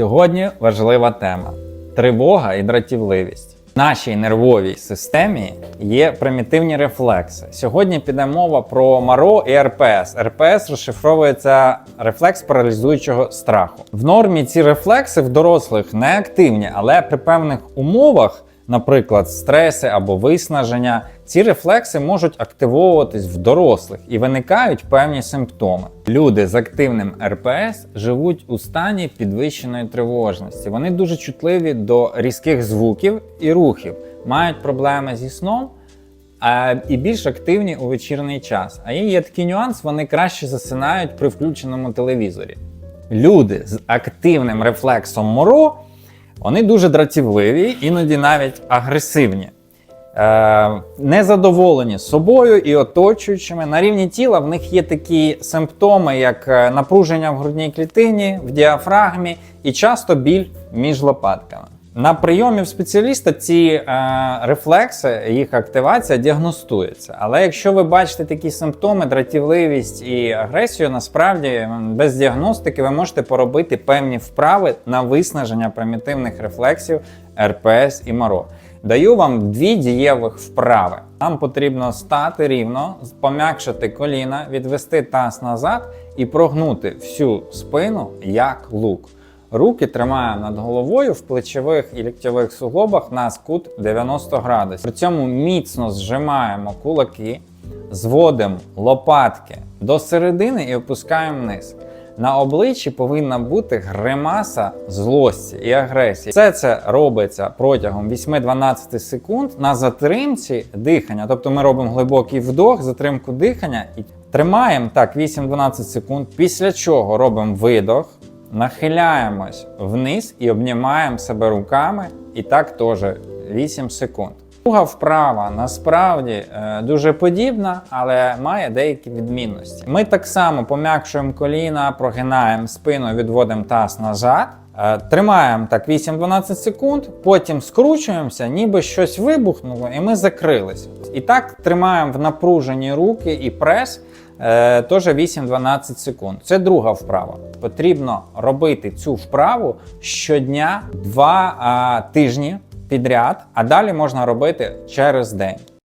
Сьогодні важлива тема тривога і дратівливість. В нашій нервовій системі є примітивні рефлекси. Сьогодні піде мова про МАРО і РПС. РПС розшифровується рефлекс паралізуючого страху. В нормі ці рефлекси в дорослих не активні, але при певних умовах, наприклад, стреси або виснаження, ці рефлекси можуть активовуватись в дорослих і виникають певні симптоми. Люди з активним РПС живуть у стані підвищеної тривожності. Вони дуже чутливі до різких звуків і рухів, мають проблеми зі сном. А і більш активні у вечірній час. А є такий нюанс, вони краще засинають при включеному телевізорі. Люди з активним рефлексом моро, вони дуже дратівливі, іноді навіть агресивні. Е, незадоволені собою і оточуючими. На рівні тіла в них є такі симптоми, як е, напруження в грудній клітині, в діафрагмі і часто біль між лопатками. На прийомі в спеціаліста ці е, рефлекси, їх активація діагностується. Але якщо ви бачите такі симптоми, дратівливість і агресію, насправді без діагностики ви можете поробити певні вправи на виснаження примітивних рефлексів РПС і МАРО. Даю вам дві дієвих вправи. Нам потрібно стати рівно, пом'якшити коліна, відвести таз назад і прогнути всю спину як лук. Руки тримаємо над головою в плечових і ліктьових суглобах на кут 90 градусів. При цьому міцно зжимаємо кулаки, зводимо лопатки до середини і опускаємо вниз. На обличчі повинна бути гримаса злості і агресії. Все це робиться протягом 8-12 секунд на затримці дихання. Тобто ми робимо глибокий вдох, затримку дихання і тримаємо так 8-12 секунд. Після чого робимо видох, нахиляємось вниз і обнімаємо себе руками. І так теж 8 секунд. Друга вправа насправді е, дуже подібна, але має деякі відмінності. Ми так само пом'якшуємо коліна, прогинаємо спину, відводимо таз назад. е, Тримаємо так 8-12 секунд, потім скручуємося, ніби щось вибухнуло, і ми закрилися. І так тримаємо в напруженні руки і прес е, теж 8-12 секунд. Це друга вправа. Потрібно робити цю вправу щодня 2 тижні підряд, а далі можна робити через день.